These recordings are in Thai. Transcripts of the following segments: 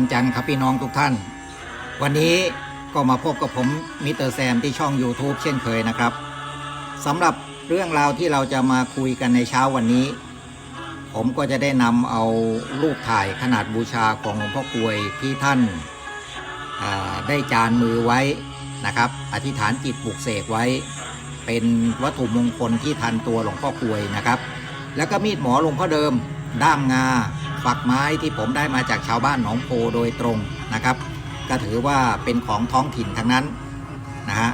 วันจันทร์ครับพี่น้องทุกท่าน วันนี้ก็มาพบกับผมมิสเตอร์แซมที่ช่อง YouTube เช่นเคยนะครับสำหรับเรื่องราวที่เราจะมาคุยกันในเช้าวันนี้ ผมก็จะได้นำเอารูปถ่ายขนาดบูชาของหลวงพ่อกลวยที่ท่านาได้จานมือไว้นะครับ อธิษฐานจิตปลุกเสกไว้ เป็นวัตถุมงคลที่ทันตัวหลวงพ่อกลวยนะครับ แล้วก็มีดหมอหลวงพ่อเดิมด้ามงา ฝักไม้ที่ผมได้มาจากชาวบ้านหนองโพโดยตรงนะครับ ก็ถือว่าเป็นของท้องถิ่นทั้งนั้นนะฮะ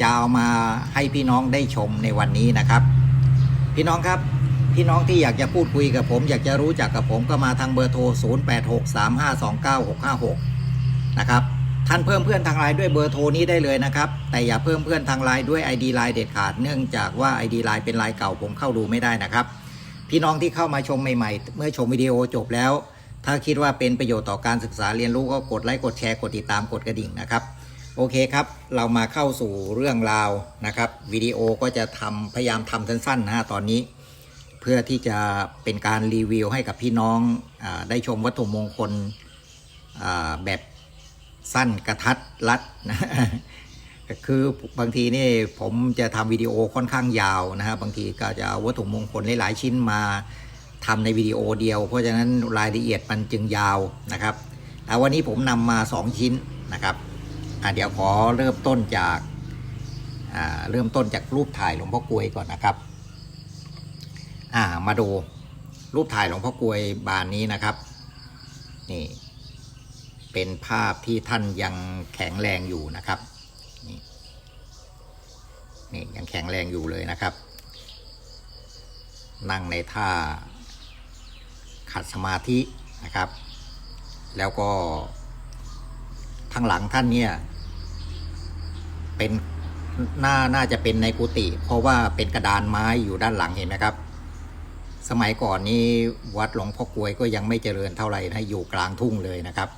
จะเอามาให้พี่น้องได้ชมในวันนี้นะครับ พี่น้องครับพี่น้องที่อยากจะพูดคุยกับผม อยากจะรู้จักกับผมก็มาทางเบอร์โทร 0863529656 นะครับท่านเพิ่มเพื่อนทางไลน์ด้วยเบอร์โทรนี้ได้เลยนะครับ แต่อย่าเพิ่มเพื่อนทางไลน์ด้วย ID ไลน์เด็ดขาดเนื่องจากว่า ID ไลน์เป็นไลน์เก่าผมเข้าดูไม่ได้นะครับ พี่น้องที่เข้ามาชมใหม่ๆ เมื่อชมวิดีโอจบแล้ว ถ้าคิดว่าเป็นประโยชน์ต่อการศึกษาเรียนรู้ก็กดไลค์กดแชร์กดติดตามกดกระดิ่งนะครับ โอเคครับ เรามาเข้าสู่เรื่องราวนะครับวิดีโอก็จะทำพยายามทำสั้นๆนะฮะตอนนี้ เพื่อที่จะเป็นการรีวิวให้กับพี่น้องอได้ชมวัตถุมงคลแบบสั้นกระทัดรัดนะ คือบางทีนี่ผมจะทำวิดีโอค่อนข้างยาวนะฮะบางทีก็จะเอาวัตถุมงคลหลายๆชิ้นมาทำในวิดีโอเดียว เพราะฉะนั้นรายละเอียดมันจึงยาวนะครับแต่วันนี้ผมนำมา 2 ชิ้นนะครับเดี๋ยวขอเริ่มต้นจากเริ่มต้นจากรูปถ่ายหลวงพ่อกลวยก่อนนะครับามาดูรูปถ่ายหลวงพ่อกลวยบานนี้นะครับนี่เป็นภาพที่ท่านยังแข็งแรงอยู่นะครับ นี่ยังแข็งแรงอยู่เลยนะครับ นั่งในท่าขัดสมาธินะครับ แล้วก็ทางหลังท่านเนี่ย เป็นหน่าน่าจะเป็นในกุฏิเพราะว่าเป็นกระดานไม้อยู่ด้านหลังเห็นไหมครับ สมัยก่อนนี้วัดหลวงพ่อกลวยก็ยังไม่เจริญเท่าไหร่นะอยู่กลางทุ่งเลยนะครับ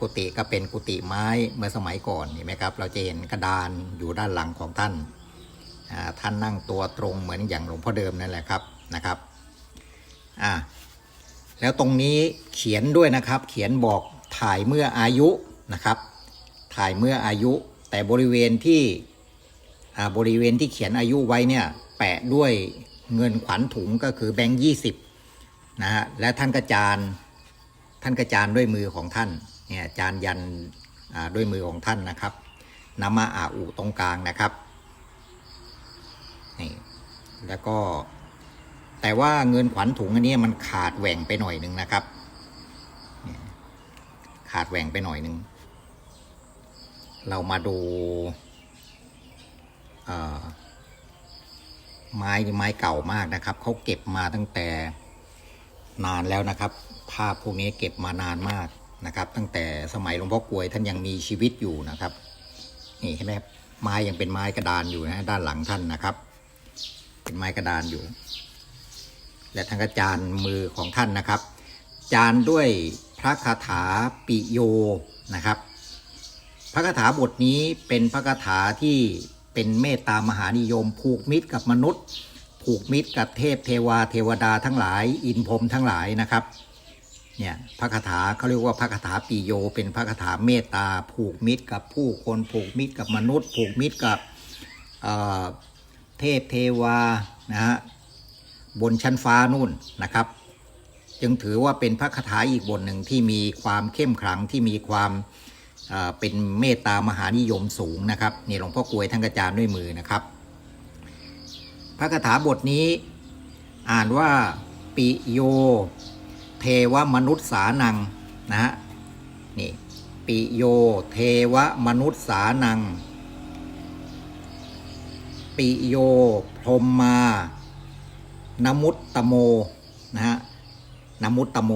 กุฏิก็เป็นกุฏิไม้เมื่อสมัยก่อนเห็นไหมครับ เราจะเห็นกระดานอยู่ด้านหลังของท่านท่านนั่งตัวตรงเหมือนอย่างหลวงพ่อเดิมนั่นแหละครับนะครับอ่าแล้วตรงนี้เขียนด้วยนะครับ เขียนบอกถ่ายเมื่ออายุนะครับ ถ่ายเมื่ออายุ แต่บริเวณที่บริเวณที่เขียนอายุไว้เนี่ยแปะด้วยเงินขวัญถุงก็คือแบงค์ยี่สิบนะฮะและท่านกระจานท่านกระจานด้วยมือของท่าน เนี่ยจานยันด้วยมือของท่านนะครับนำมาอาอุตรงกลางนะครับนี่แล้วก็ แต่ว่าเงินขวัญถุงอันนี้มันขาดแหว่งไปหน่อยหนึ่งนะครับ ขาดแหว่งไปหน่อยหนึ่งเรามาดูไม้ไม้เก่ามากนะครับเขาเก็บมาตั้งแต่นานแล้วนะครับ ภาพพวกนี้เก็บมานานมาก นะครับ ตั้งแต่สมัยหลวงพ่อกวยท่านยังมีชีวิตอยู่นะครับนี่เห็นไหมครับไม้ยังเป็นไม้กระดานอยู่นะด้านหลังท่านนะครับ เป็นไม้กระดานอยู่ และท่านก็จานมือของท่านนะครับ จานด้วยพระคาถาปิโยนะครับ พระคาถาบทนี้เป็นพระคาถาที่เป็นเมตตามหานิยม ผูกมิตรกับมนุษย์ ผูกมิตรกับเทพเทวาเทวดาทั้งหลาย อินพรมทั้งหลายนะครับ เนี่ยพระคาถาเขาเรียกว่าพระคาถาปิโย เป็นพระคาถาเมตตาผูกมิตรกับผู้คนผูกมิตรกับมนุษย์ ผูกมิตรกับเเทพเทวานะฮะบนชั้นฟ้านู่นนะครับ จึงถือว่าเป็นพระคาถาอีกบทหนึ่งที่มีความเข้มขลังที่มีความเอ่อเป็นเมตตามหานิยมสูงนะครับนี่หลวงพ่อกลวยท่านกระจานด้วยมือนะครับ พระคาถาบทนี้อ่านว่าปิโย เทวมนุษย์สานังนะฮะนี่ปิโยเทวมนุษย์สานัง ปิโยพรมมานมุตตโมนะฮะนมุตตโม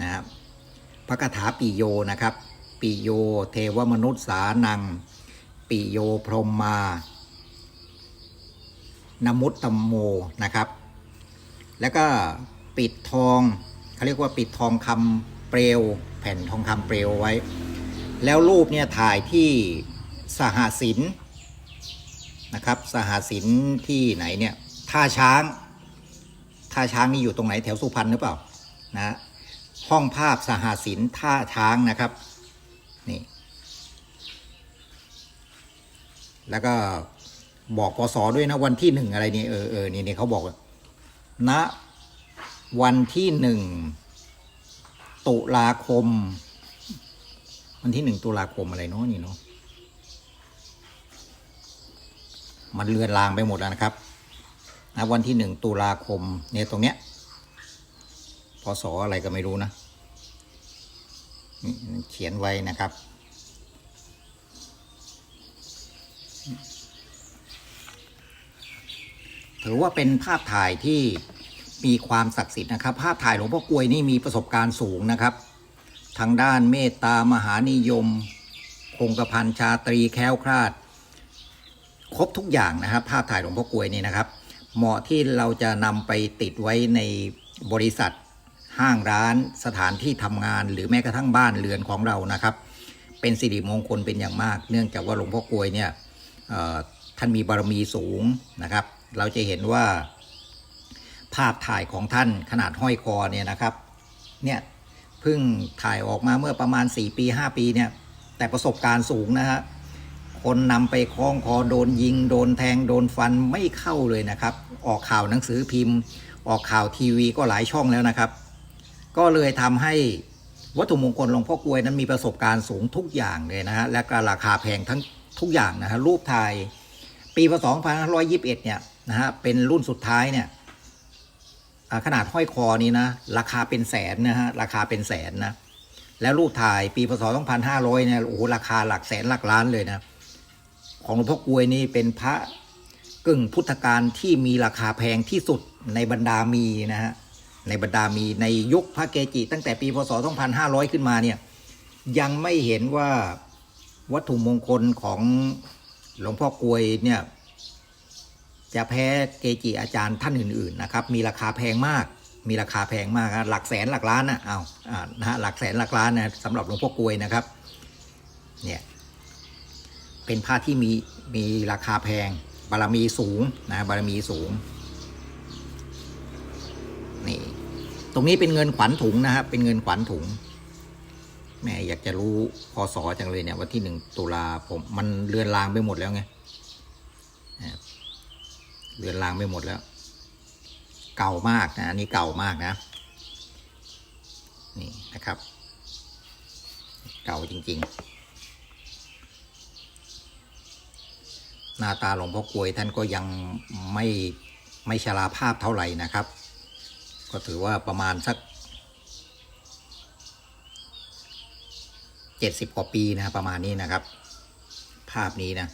นะครับพระคาถาปิโยนะครับ ปิโยเทวมนุษย์สานัง ปิโยพรมมานมุตตโมนะครับ แล้วก็ปิดทอง เขาเรียกว่าปิดทองคำเปลว แผ่นทองคำเปลวไว้ แล้วรูปเนี่ยถ่ายที่สหสินนะครับสหสินที่ไหนเนี่ยท่าช้างท่าช้างนี่อยู่ตรงไหนแถวสุพรรณหรือเปล่านะห้องภาพสหสินท่าช้างนะครับนี่แล้วก็บอกปศด้วยนะวันที่หนึ่งอะไรนี่เออเออนี่นี่เขาบอกณ วันที่หนึ่งตุลาคม วันที่หนึ่งตุลาคมอะไรเนาะนี่เนาะมันเลือนลางไปหมดแล้วนะครับนะวันที่หนึ่งตุลาคมเนี่ยตรงเนี้ยพศอะไรก็ไม่รู้นะเขียนไว้นะครับ ถือว่าเป็นภาพถ่ายที่ มีความศักดิ์สิทธิ์นะครับ ภาพถ่ายหลวงพ่อกลวยนี่มีประสบการณ์สูงนะครับ ทางด้านเมตตามหานิยม คงกระพันชาตรีแคล้วคลาด ครบทุกอย่างนะครับ ภาพถ่ายหลวงพ่อกลวยนี่นะครับ เหมาะที่เราจะนำไปติดไว้ในบริษัท ห้างร้านสถานที่ทำงาน หรือแม้กระทั่งบ้านเรือนของเรานะครับ เป็นสิริมงคลเป็นอย่างมาก เนื่องจากว่าหลวงพ่อกลวยเนี่ยท่านมีบารมีสูงนะครับ เราจะเห็นว่า ภาพถ่ายของท่านขนาดห้อยคอเนี่ยนะครับ เนี่ยเพิ่งถ่ายออกมาเมื่อประมาณ 4 ปี 5 ปีเนี่ย แต่ประสบการณ์สูงนะฮะคนนำไปคล้องคอโดนยิง โดนแทงโดนฟันไม่เข้าเลยนะครับ ออกข่าวหนังสือพิมพ์ ออกข่าวทีวีก็หลายช่องแล้วนะครับ ก็เลยทำให้วัตถุมงคลหลวงพ่อกลวยนั้นมีประสบการณ์สูงทุกอย่างเลยนะฮะและก็ราคาแพงทั้งทุกอย่างนะฮะรูปถ่าย ปีพศ2521 เนี่ยนะฮะเป็นรุ่นสุดท้ายเนี่ย ขนาดห้อยคอนี้นะ ราคาเป็นแสนนะฮะราคาเป็นแสนนะ แล้วรูปถ่ายปีพศ2500เนี่ยโอ้โหราคาหลักแสนหลักล้านเลยนะ ของหลวงพ่อกลวยนี่เป็นพระกึ่งพุทธการที่มีราคาแพงที่สุดในบรรดามีนะฮะในบรรดามีในยุคพระเกจิ ตั้งแต่ปีพศ2500 ขึ้นมาเนี่ยยังไม่เห็นว่าวัตถุมงคลของหลวงพ่อกลวยเนี่ย จะแพ้เกจิอาจารย์ท่านอื่นๆนะครับมีราคาแพงมาก มีราคาแพงมากหลักแสนหลักล้านนะเอาอ่านะฮะหลักแสนหลักล้านนะสำหรับหลวงพ่อกลวยนะครับเนี่ยเป็นผ้าที่มีมีราคาแพงบารมีสูงนะบารมีสูงนี่ตรงนี้เป็นเงินขวัญถุงนะครับเป็นเงินขวัญถุงแม่อยากจะรู้พศจังเลยเนี่ยวันที่หนึ่งตุลาผมมันเลือนลางไปหมดแล้วไง เรือนรางไม่หมดแล้ว เก่ามากนะอันนี้เก่ามากนะ นี่นะครับ เก่าจริง ๆ หน้าตาหลวงพ่อกลวยท่านก็ยังไม่ไม่ชราภาพเท่าไหร่นะครับ ก็ถือว่าประมาณสักเจ็ดสิบกว่าปีนะประมาณนี้นะครับ ภาพนี้นะ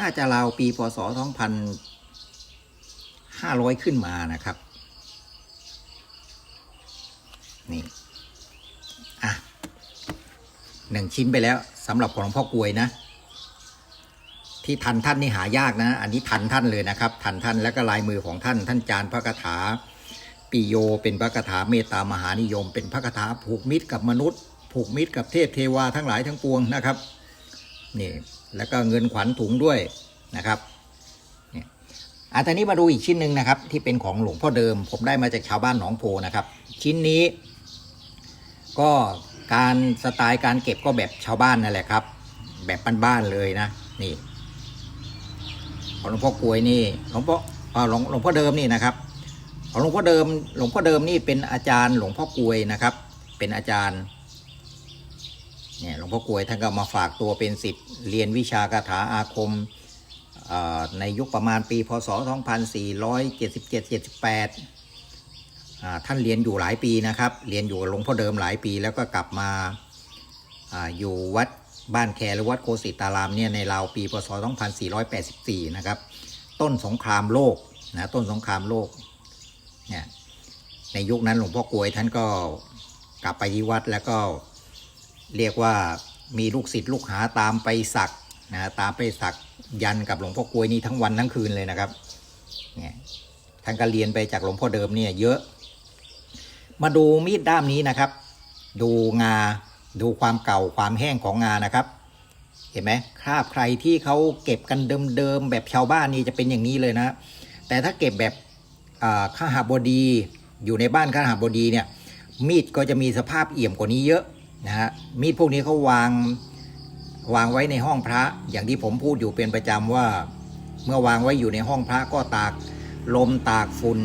น่าจะราวปีพศ2500 ขึ้นมานะครับ นี่อะหนึ่งชิ้นไปแล้วสำหรับของหลวงพ่อกลวยนะ ที่ทันท่านนี่หายากนะ อันนี้ทันท่านเลยนะครับ ทันท่านและก็ลายมือของท่านท่านจารย์พระคาถาปิโยเป็นพระคาถาเมตตามหานิยม เป็นพระคาถาผูกมิตรกับมนุษย์ ผูกมิตรกับเทพเทวาทั้งหลายทั้งปวงนะครับนี่ แล้วก็เงินขวัญถุงด้วยนะครับเนี่ยอาตอนนี้มาดูอีกชิ้นหนึ่งนะครับ ที่เป็นของหลวงพ่อเดิม ผมได้มาจากชาวบ้านหนองโพนะครับ ชิ้นนี้ ก็การสไตล์การเก็บก็แบบชาวบ้านนั่นแหละครับ แบบบ้านๆเลยนะนี่ของหลวงพ่อกลวยนี่หลวงพ่อเอ่อหลวงหลวงพ่อเดิมนี่นะครับของหลวงพ่อเดิม หลวงพ่อเดิมนี่เป็นอาจารย์หลวงพ่อกลวยนะครับ เป็นอาจารย์ เนี่ยหลวงพ่อกลวยท่านก็มาฝากตัวเป็นสิทธิ์เรียนวิชาคาถาอาคมในยุคประมาณปีพศ 2477-78 ท่านเรียนอยู่หลายปีนะครับ เรียนอยู่หลวงพ่อเดิมหลายปีแล้วก็กลับมาออยู่วัดบ้านแคหรือวัดโกสิตารามเนี่ยในราวปีพศ 2484 นะครับ ต้นสงครามโลกนะต้นสงครามโลกเนี่ยในยุคนั้นหลวงพ่อกลวยท่านก็กลับไปที่วัดแล้วก็ เรียกว่ามีลูกศิษย์ลูกหาตามไปสักนะตามไปสักยันกับหลวงพ่อกลวยนี่ทั้งวันทั้งคืนเลยนะครับเนี่ยท่านก็เรียนไปจากหลวงพ่อเดิมเนี่ยเยอะ มาดูมีดด้ามนี้นะครับ ดูงาดูความเก่าความแห้งของงานะครับ เห็นไหมคราบใครที่เขาเก็บกันเดิมๆแบบชาวบ้านนี่จะเป็นอย่างนี้เลยนะ แต่ถ้าเก็บแบบข้าหาบดีอยู่ในบ้านข้าหาบดีเนี่ยมีดก็จะมีสภาพเอี่ยมกว่านี้เยอะ นะฮะมีดพวกนี้เขาวางวางไว้ในห้องพระ อย่างที่ผมพูดอยู่เป็นประจำว่า เมื่อวางไว้อยู่ในห้องพระก็ตากลมตากฝุ่น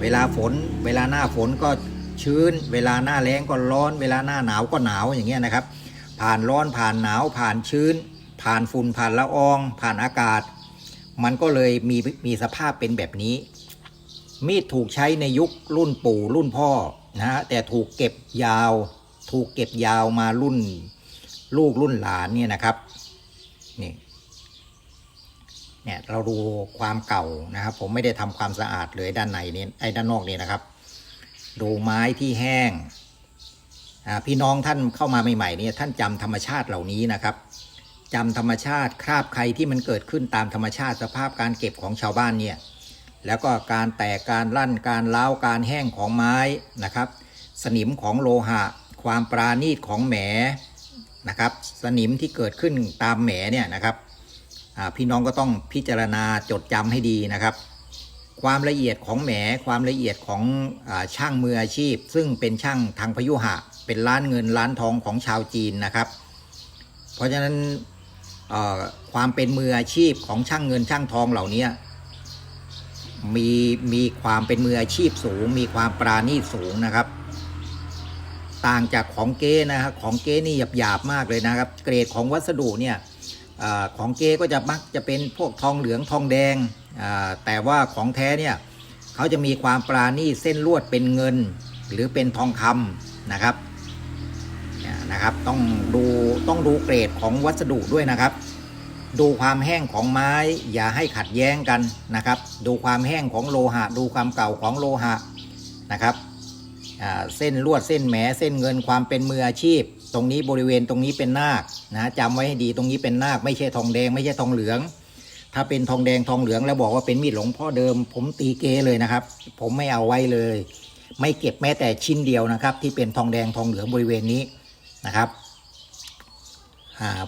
เวลาฝน เวลาหน้าฝนก็ชื้น เวลาหน้าแล้งก็ร้อน เวลาหน้าหนาวก็หนาวอย่างเงี้ยนะครับ ผ่านร้อนผ่านหนาวผ่านชื้น ผ่านฝุ่นผ่านละออง ผ่านอากาศ มันก็เลยมีมีสภาพเป็นแบบนี้ มีดถูกใช้ในยุครุ่นปู่รุ่นพ่อนะฮะแต่ถูกเก็บยาว ถูกเก็บยาวมารุ่น ลูกรุ่นหลานเนี่ยนะครับนี่เนี่ยเราดูความเก่านะครับ ผมไม่ได้ทำความสะอาดเลยด้านในนี้ไอ้ด้านนอกนี่นะครับ ดูไม้ที่แห้งพี่น้องท่านเข้ามาใหม่ๆเนี่ยท่านจำธรรมชาติเหล่านี้นะครับจำธรรมชาติคราบใครที่มันเกิดขึ้นตามธรรมชาติสภาพการเก็บของชาวบ้านเนี่ยแล้วก็การแตกการลั่นการเล้าการแห้งของไม้นะครับ สนิมของโลหะ ความปราณีตของแหมนะครับ สนิมที่เกิดขึ้นตามแหมเนี่ยนะครับพี่น้องก็ต้องพิจารณาจดจำให้ดีนะครับ ความละเอียดของแหมความละเอียดของอช่างมืออาชีพ ซึ่งเป็นช่างทางพยุหะ เป็นล้านเงินล้านทองของชาวจีนนะครับ เพราะฉะนั้นความเป็นมืออาชีพของช่างเงินช่างทองเหล่านี้มีมีความเป็นมืออาชีพสูง มีความปราณีตสูงนะครับ ต่างจากของเก้นะครับของเก้นี่หยาบหยาบมากเลยนะครับ เกรดของวัสดุเนี่ยอของเก้ก็จะมักจะเป็นพวกทองเหลืองทองแดง แต่ว่าของแท้เนี่ยเขาจะมีความปราณีตเส้นลวดเป็นเงิน หรือเป็นทองคำนะครับนะครับต้องดูต้องดูเกรดของวัสดุด้วยนะครับ ดูความแห้งของไม้อย่าให้ขัดแย้งกันนะครับ ดูความแห้งของโลหะ ดูความเก่าของโลหะนะครับ เส้นลวดเส้นแหมเส้นเงินความเป็นมืออาชีพ ตรงนี้บริเวณตรงนี้เป็นนาคนะจำไว้ให้ดีตรงนี้เป็นนาคไม่ใช่ทองแดงไม่ใช่ทองเหลือง ถ้าเป็นทองแดงทองเหลืองแล้วบอกว่าเป็นมีดหลวงพ่อเดิม ผมตีเกเลยนะครับ ผมไม่เอาไว้เลย ไม่เก็บแม้แต่ชิ้นเดียวนะครับ ที่เป็นทองแดงทองเหลืองบริเวณนี้นะครับ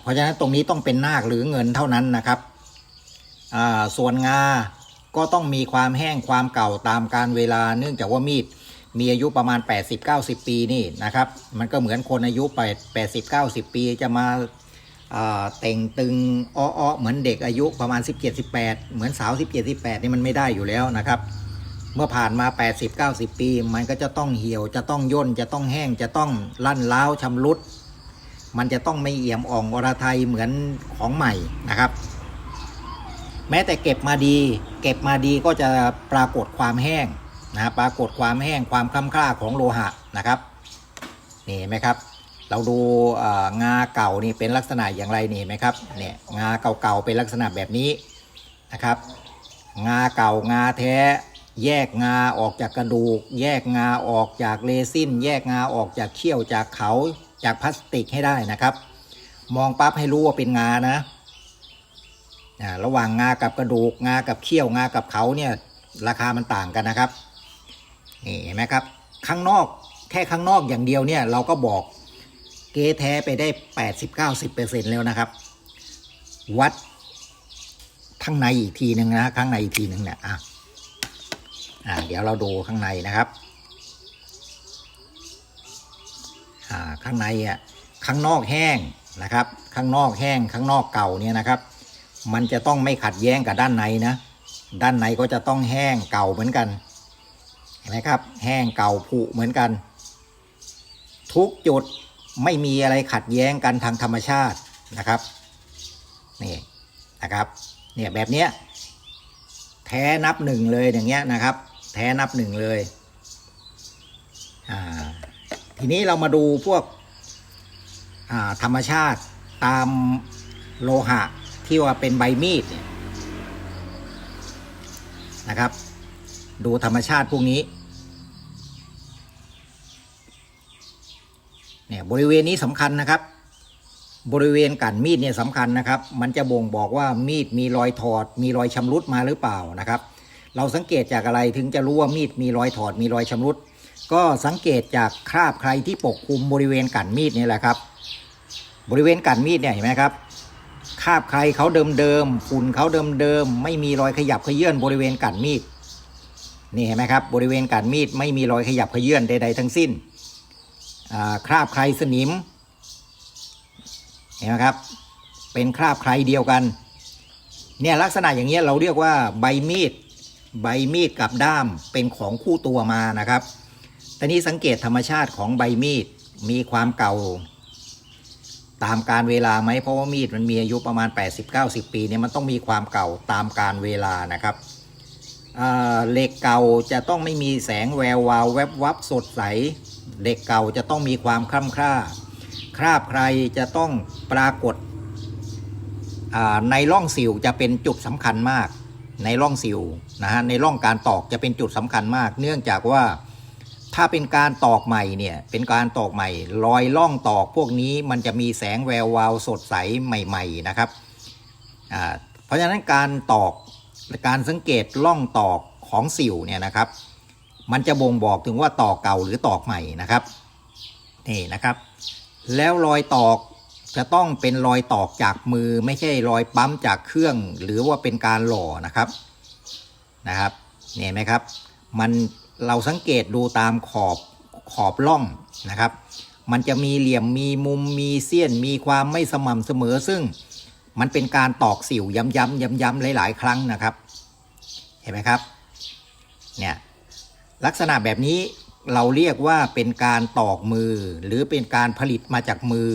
เพราะฉะนั้นตรงนี้ต้องเป็นนาคหรือเงินเท่านั้นนะครับส่วนงาก็ต้องมีความแห้งความเก่าตามการเวลาเนื่องจากว่ามีด มีอายุประมาณ 80-90 ปีนี่นะครับ มันก็เหมือนคนอายุไป80-90 ปีจะมาเต่งตึงอ้อๆเหมือนเด็กอายุประมาณ 17-18 เหมือนสาว 17-18 นี่มันไม่ได้อยู่แล้วนะครับ เมื่อผ่านมา 80-90 ปี มันก็จะต้องเหี่ยว จะต้องย่น จะต้องแห้ง จะต้องลั่นล้าวชำรุด มันจะต้องไม่เอี่ยมอ่องอรไทยเหมือนของใหม่นะครับ แม้แต่เก็บมาดี เก็บมาดีก็จะปรากฏความแห้ง นะปรากฏความแห้งความคล้ำคล้าของโลหะนะครับนี่เห็นไหมครับ เราดูงาเก่านี่เป็นลักษณะอย่างไรนี่เห็นไหมครับเนี่ยงาเก่าๆเป็นลักษณะแบบนี้นะครับ งาเก่างาแท้แยกงาออกจากกระดูก แยกงาออกจากเรซินแยกงาออกจากเขี้ยวจากเขาจากพลาสติกให้ได้นะครับ มองปั๊บให้รู้ว่าเป็นงานะระหว่างงากับกระดูกงากับเขี้ยวงากับเขาเนี่ยราคามันต่างกันนะครับ นี่เห็นไหมครับข้างนอกแค่ข้างนอกอย่างเดียวเนี่ยเราก็บอกเกแท้ไปได้ 80-90%แล้วนะครับ วัดข้างในอีกทีหนึ่งนะข้างในอีกทีหนึ่งเนี่ยอะอ่าเดี๋ยวเราดูข้างในนะครับอ่าข้างในอะข้างนอกแห้งนะครับ ข้างนอกแห้งข้างนอกเก่าเนี่ยนะครับ มันจะต้องไม่ขัดแย้งกับด้านในนะ ด้านในก็จะต้องแห้งเก่าเหมือนกัน นไหมครับ แห้งเก่าผุเหมือนกัน ทุกจุดไม่มีอะไรขัดแย้งกันทางธรรมชาตินะครับนี่นะครับเนี่ยแบบเนี้ยแท้นับหนึ่งเลยอย่างเงี้ยนะครับ แท้นับหนึ่งเลยอ่าทีนี้เรามาดูพวกอ่าธรรมชาติตามโลหะที่ว่าเป็นใบมีดเนี่ยนะครับ ดูธรรมชาติพวกนี้เนี่ยบริเวณนี้สำคัญนะครับ บริเวณกันมีดเนี่ยสำคัญนะครับ มันจะบ่งบอกว่ามีดมีรอยถอด มีรอยชำรุดมาหรือเปล่านะครับ เราสังเกตจากอะไรถึงจะรู้ว่ามีดมีรอยถอด มีรอยชำรุด ก็สังเกตจากคราบใครที่ปกคลุมบริเวณกันมีดนี่แหละครับ บริเวณกันมีดเนี่ยเห็นไหมครับคราบใครเขาเดิมๆฝุ่นเขาเดิมๆไม่มีรอยขยับเขยื่อนบริเวณกันมีด นี่เห็นไหมครับ บริเวณกันมีดไม่มีรอยขยับเขยื่นใดๆทั้งสิ้นคราบใครสนิมเห็นไหมครับ เป็นคราบใครเดียวกัน เนี่ยลักษณะอย่างเงี้ยเราเรียกว่าใบมีด ใบมีดกับด้ามเป็นของคู่ตัวมานะครับตอนนี้สังเกตธรรมชาติของใบมีดมีความเก่า ตามการเวลาไหมเพราะว่ามีดมันมีอายุประมาณ 80-90 ปีเนี่ยมันต้องมีความเก่าตามการเวลานะครับ เหล็กเก่าจะต้องไม่มีแสงแวววาวแวบวับสดใสเหล็กเก่าจะต้องมีความคล่ำคร่า คราบใครจะต้องปรากฏในร่องสิวจะเป็นจุดสำคัญมาก ในร่องสิวนะฮะในร่องการตอกจะเป็นจุดสำคัญมาก เนื่องจากว่าถ้าเป็นการตอกใหม่เนี่ยเป็นการตอกใหม่ รอยร่องตอกพวกนี้มันจะมีแสงแวววาวสดใสใหม่ ๆนะครับ เพราะฉะนั้นการตอก การสังเกตร่องตอกของสิวเนี่ยนะครับ มันจะบ่งบอกถึงว่าตอกเก่าหรือตอกใหม่นะครับนี่นะครับ แล้วรอยตอกจะต้องเป็นรอยตอกจากมือ ไม่ใช่รอยปั๊มจากเครื่อง หรือว่าเป็นการหล่อนะครับนะครับเนี่ยเห็นไหมครับ มันเราสังเกตดูตามขอบขอบร่องนะครับ มันจะมีเหลี่ยมมีมุมมีเสี้ยนมีความไม่สม่ำเสมอซึ่ง มันเป็นการตอกสิวย้ำๆย้ำๆหลาย ๆ ครั้งนะครับ เห็นไหมครับ เนี่ยลักษณะแบบนี้เราเรียกว่าเป็นการตอกมือ หรือเป็นการผลิตมาจากมือ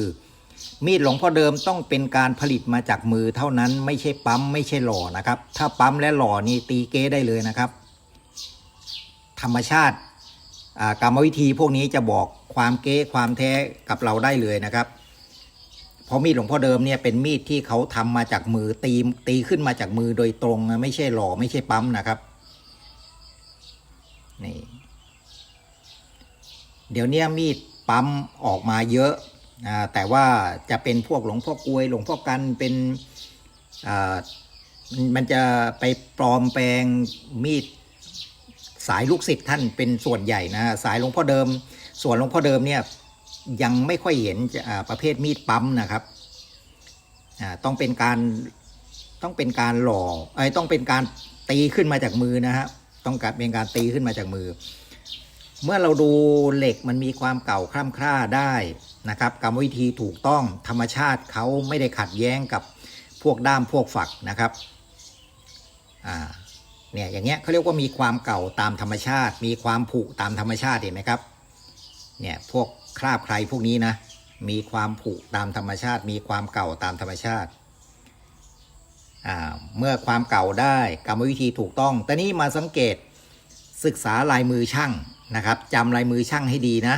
มีดหลวงพ่อเดิมต้องเป็นการผลิตมาจากมือเท่านั้นไม่ใช่ปั๊มไม่ใช่หล่อนะครับ ถ้าปั๊มและหล่อนี่ตีเก้ได้เลยนะครับ ธรรมชาติกรรมวิธีพวกนี้จะบอกความเก้ความแท้กับเราได้เลยนะครับ เพราะมีดหลวงพ่อเดิมเนี่ยเป็นมีดที่เขาทำมาจากมือตีตีขึ้นมาจากมือโดยตรงไม่ใช่หล่อไม่ใช่ปั๊มนะครับนี่เดี๋ยวนี้มีดปั๊มออกมาเยอะแต่ว่าจะเป็นพวกหลวงพ่อกลวย หลวงพ่อกันเป็นมันมันจะไปปลอมแปลงมีดสายลูกศิษย์ท่านเป็นส่วนใหญ่นะสายหลวงพ่อเดิม ส่วนหลวงพ่อเดิมเนี่ย ยังไม่ค่อยเห็นประเภทมีดปั๊มนะครับต้องเป็นการต้องเป็นการหล่อไอ้ต้องเป็นการตีขึ้นมาจากมือนะฮะต้องการเป็นการตีขึ้นมาจากมือ เมื่อเราดูเหล็กมันมีความเก่าคล่ำคร่าได้นะครับกรรมวิธีถูกต้องธรรมชาติเขาไม่ได้ขัดแย้งกับพวกด้ามพวกฝักนะครับอ่าเนี่ยอย่างเงี้ยเขาเรียกว่ามีความเก่าตามธรรมชาติ มีความผุตามธรรมชาติเห็นไหมครับเนี่ยพวก คราบใครพวกนี้นะ มีความผุตามธรรมชาติ มีความเก่าตามธรรมชาติเมื่อความเก่าได้กรรมวิธีถูกต้อง แต่นี้มาสังเกตศึกษาลายมือช่างนะครับจำลายมือช่างให้ดีนะ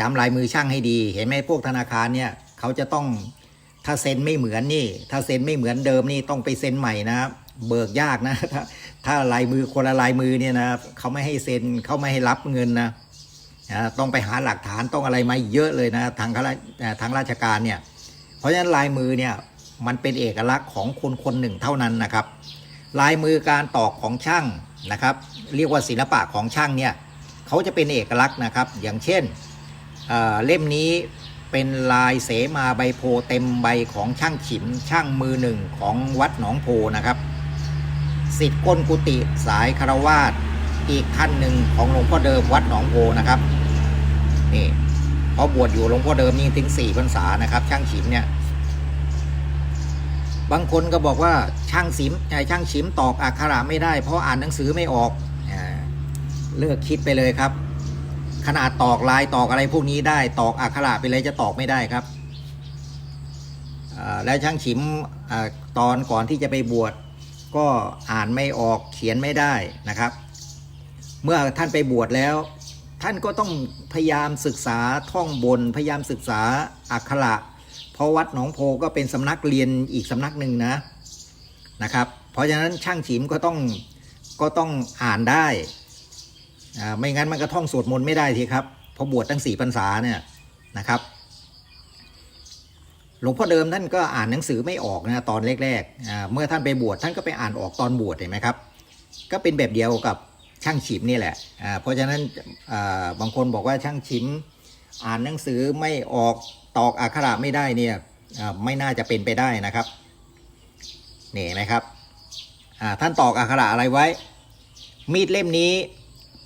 จำลายมือช่างให้ดี เห็นไหมพวกธนาคารเนี่ยเขาจะต้องถ้าเซ็นไม่เหมือนนี่ ถ้าเซ็นไม่เหมือนเดิมนี่ต้องไปเซ็นใหม่นะเบิกยากนะ ถ้าถ้าลายมือคนละลายมือเนี่ยนะเขาไม่ให้เซ็นเขาไม่ให้รับเงินนะ อ่าต้องไปหาหลักฐานต้องอะไรมาเยอะเลยนะทางข้าราทางราชการเนี่ยเพราะฉะนั้นลายมือเนี่ยมันเป็นเอกลักษณ์ของคนคนหนึ่งเท่านั้นนะครับ ลายมือการตอกของช่างนะครับ เรียกว่าศิลปะของช่างเนี่ยเขาจะเป็นเอกลักษณ์นะครับ อย่างเช่นเเล่มนี้เป็นลายเสมาใบโพเต็มใบของช่างฉิมช่างมือหนึ่งของวัดหนองโพนะครับสิทธิ์ก้นกุฏิสายคารวาสอีกท่านหนึ่งของหลวงพ่อเดิมวัดหนองโพนะครับ นี่เพราะบวชอยู่หลวงพ่อเดิมนี่ถึงสี่พรรษานะครับ ช่างฉิมเนี่ย บางคนก็บอกว่าช่างสิมเอ่อช่างฉิมตอกอักขระไม่ได้ เพราะอ่านหนังสือไม่ออกอ่าเลิกคิดไปเลยครับ ขนาดตอกลายตอกอะไรพวกนี้ได้ ตอกอักขระไปเลยจะตอกไม่ได้ครับแล้วช่างฉิมอตอนก่อนที่จะไปบวชก็อ่านไม่ออกเขียนไม่ได้นะครับ เมื่อท่านไปบวชแล้ว ท่านก็ต้องพยายามศึกษาท่องบน พยายามศึกษาอักขระเพราะวัดหนองโพก็เป็นสำนักเรียนอีกสำนักหนึ่งนะนะครับ เพราะฉะนั้นช่างฉิมก็ต้องก็ต้องอ่านได้อ่าไม่งั้นมันก็ท่องสวดมนต์ไม่ได้ทีครับเพราะบวชตั้งสี่พรรษาเนี่ยนะครับหลวงพ่อเดิมท่านก็อ่านหนังสือไม่ออกนะตอนแรกๆ เมื่อท่านไปบวชท่านก็ไปอ่านออกตอนบวชเห็นไหมครับ ก็เป็นแบบเดียวกับ ช่างฉิมนี่แหละอ่าเพราะฉะนั้นอ่าบางคนบอกว่าช่างฉิมอ่านหนังสือไม่ออกตอกอักขระไม่ได้เนี่ยอ่าไม่น่าจะเป็นไปได้นะครับนี่เห็นไหมครับอ่าท่านตอกอักขระอะไรไว้ มีดเล่มนี้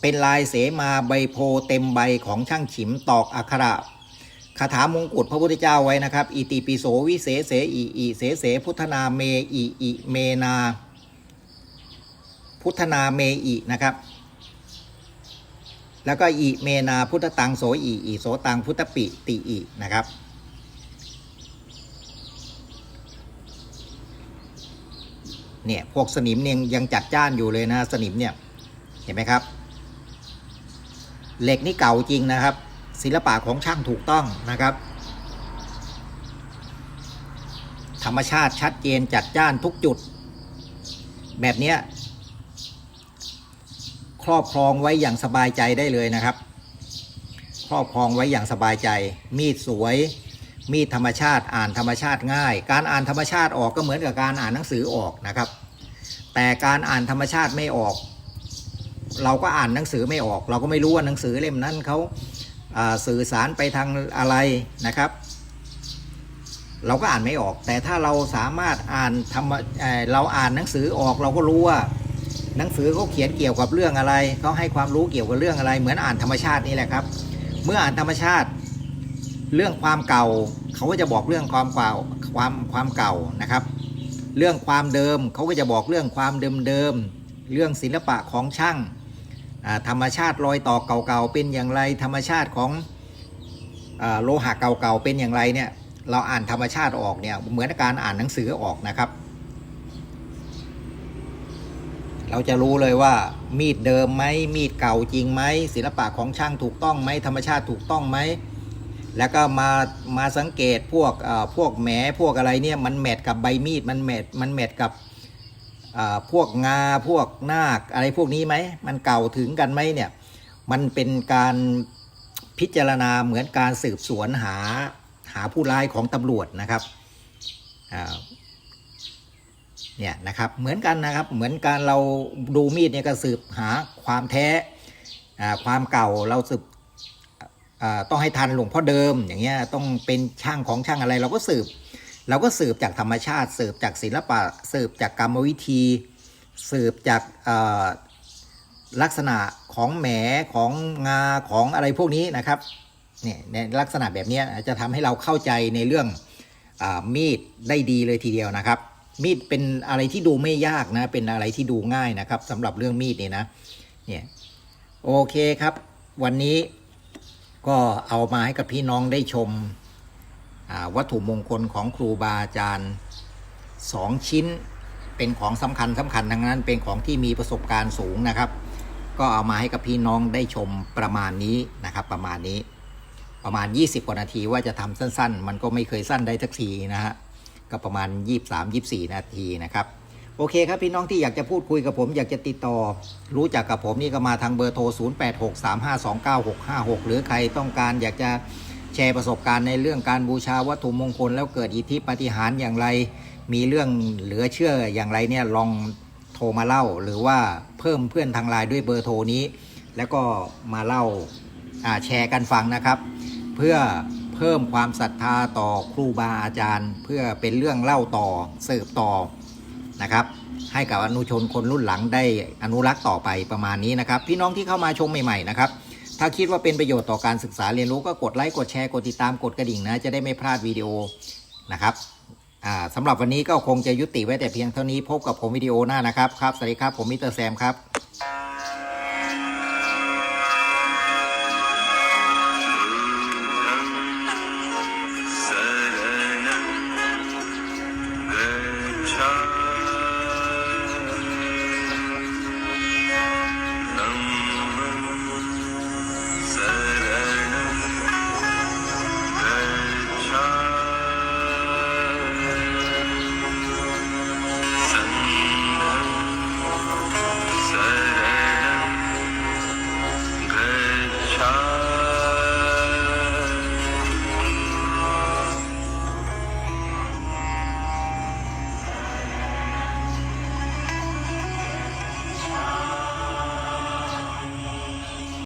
เป็นลายเสมาใบโพเต็มใบของช่างฉิมตอกอักขระคาถามงกุฎพระพุทธเจ้าไว้นะครับอิติปิโสวิเศษเสอีอิเสเสพุทธนาเมอีอิเมนา พุทธนาเมอินะครับ แล้วก็อิเมนาพุทธตังโสอีอิโสตังพุทธปิติอินะครับเนี่ยพวกสนิมเนี่ยยังจัดจ้านอยู่เลยนะสนิมเนี่ยเห็นไหมครับ เหล็กนี่เก่าจริงนะครับ ศิลปะของช่างถูกต้องนะครับ ธรรมชาติชัดเจนจัดจ้านทุกจุด แบบเนี้ย ครอบครองไว้อย่างสบายใจได้เลยนะครับ ครอบครองไว้อย่างสบายใจ มีดสวย มีดธรรมชาติอ่านธรรมชาติง่าย การอ่านธรรมชาติออกก็เหมือนกับการอ่านหนังสือออกนะครับ แต่การอ่านธรรมชาติไม่ออก เราก็อ่านหนังสือไม่ออก เราก็ไม่รู้ว่าหนังสือเล่มนั้นเขาาสื่อสารไปทางอะไรนะครับ เราก็อ่านไม่ออก แต่ถ้าเราสามารถอ่านธรรมเราอ่านหนังสือออกเราก็รู้ว่า หนังสือเขาเขียนเกี่ยวกับเรื่องอะไรเขาให้ความรู้เกี่ยวกับเรื่องอะไร เหมือนอ่านธรรมชาตินี่แหละครับ เมื่ออ่านธรรมชาติ เรื่องความเก่าเขาก็จะบอกเรื่องความเก่าความความเก่านะครับ เรื่องความเดิมเขาก็จะบอกเรื่องความเดิมเดิมเรื่องศิลปะของช่างธรรมชาติรอยต่อเก่าๆเป็นอย่างไร ธรรมชาติของโลหะเก่าๆเป็นอย่างไรเนี่ยเราอ่านธรรมชาติออกเนี่ยเหมือนการอ่านหนังสือออกนะครับ เราจะรู้เลยว่า มีดเดิมไหมมีดเก่าจริงไหมศิลปะของช่างถูกต้องไหมธรรมชาติถูกต้องไหมแล้วก็มามาสังเกตพวกพวกแหมพวกอะไรเนี่ยมันแมทกับใบมีดมันแมทมันแมทกับพวกงาพวกนาคอะไรพวกนี้ไหมมันเก่าถึงกันไหมเนี่ยมันเป็นการพิจารณาเหมือนการสืบสวนหาหาผู้ร้ายของตำรวจนะครับ เนี่ยนะครับเหมือนกันนะครับเหมือนการเราดูมีดเนี่ยก็สืบหาความแท้ความเก่าเราสืบต้องให้ทันหลวงพ่อเดิมอย่างเงี้ยต้องเป็นช่างของช่างอะไร เราก็สืบ เราก็สืบจากธรรมชาติ สืบจากศิลปะสืบจากกรรมวิธี สืบจากลักษณะของแหมของงาของอะไรพวกนี้นะครับเนี่ยในลักษณะแบบนี้จะทำให้เราเข้าใจในเรื่องอมีดได้ดีเลยทีเดียวนะครับ มีดเป็นอะไรที่ดูไม่ยากนะ เป็นอะไรที่ดูง่ายนะครับสำหรับเรื่องมีดนี่นะเนี่ยโอเคครับ วันนี้ก็เอามาให้กับพี่น้องได้ชมวัตถุมงคลของครูบาอาจารย์สองชิ้นเป็นของสำคัญสำคัญทั้งนั้นเป็นของที่มีประสบการณ์สูงนะครับ ก็เอามาให้กับพี่น้องได้ชมประมาณนี้นะครับประมาณนี้ประมาณ 20 กว่านาทีว่าจะทำสั้น ๆ มันก็ไม่เคยสั้นได้สักทีนะฮะ ก็ประมาณ 23-24 นาทีนะครับโอเคครับพี่น้องที่อยากจะพูดคุยกับผมอยากจะติดต่อ รู้จักกับผมนี่ก็มาทางเบอร์โทร 0863529656 หรือใครต้องการอยากจะแชร์ประสบการณ์ในเรื่องการบูชาวัตถุมงคล แล้วเกิดอิทธิปาฏิหารย์อย่างไร มีเรื่องเหลือเชื่ออย่างไรเนี่ยลองโทรมาเล่า หรือว่าเพิ่มเพื่อนทางไลน์ด้วยเบอร์โทรนี้ แล้วก็มาเล่าแชร์กันฟังนะครับ เพื่อ เพิ่มความศรัทธาต่อครูบาอาจารย์ เพื่อเป็นเรื่องเล่าต่อเสืบต่อนะครับ ให้กับอนุชนคนรุ่นหลังได้อนุรักษ์ต่อไปประมาณนี้นะครับ พี่น้องที่เข้ามาชมใหม่ๆนะครับถ้าคิดว่าเป็นประโยชน์ต่อการศึกษาเรียนรู้ก็กดไลค์กดแชร์กดติดตามกดกระดิ่งนะจะได้ไม่พลาดวิดีโอนะครับสำหรับวันนี้ก็คงจะยุติไว้แต่เพียงเท่านี้พบกับผมวิดีโอหน้านะครับครับสวัสดีครับผมมิสเตอร์แซมครับ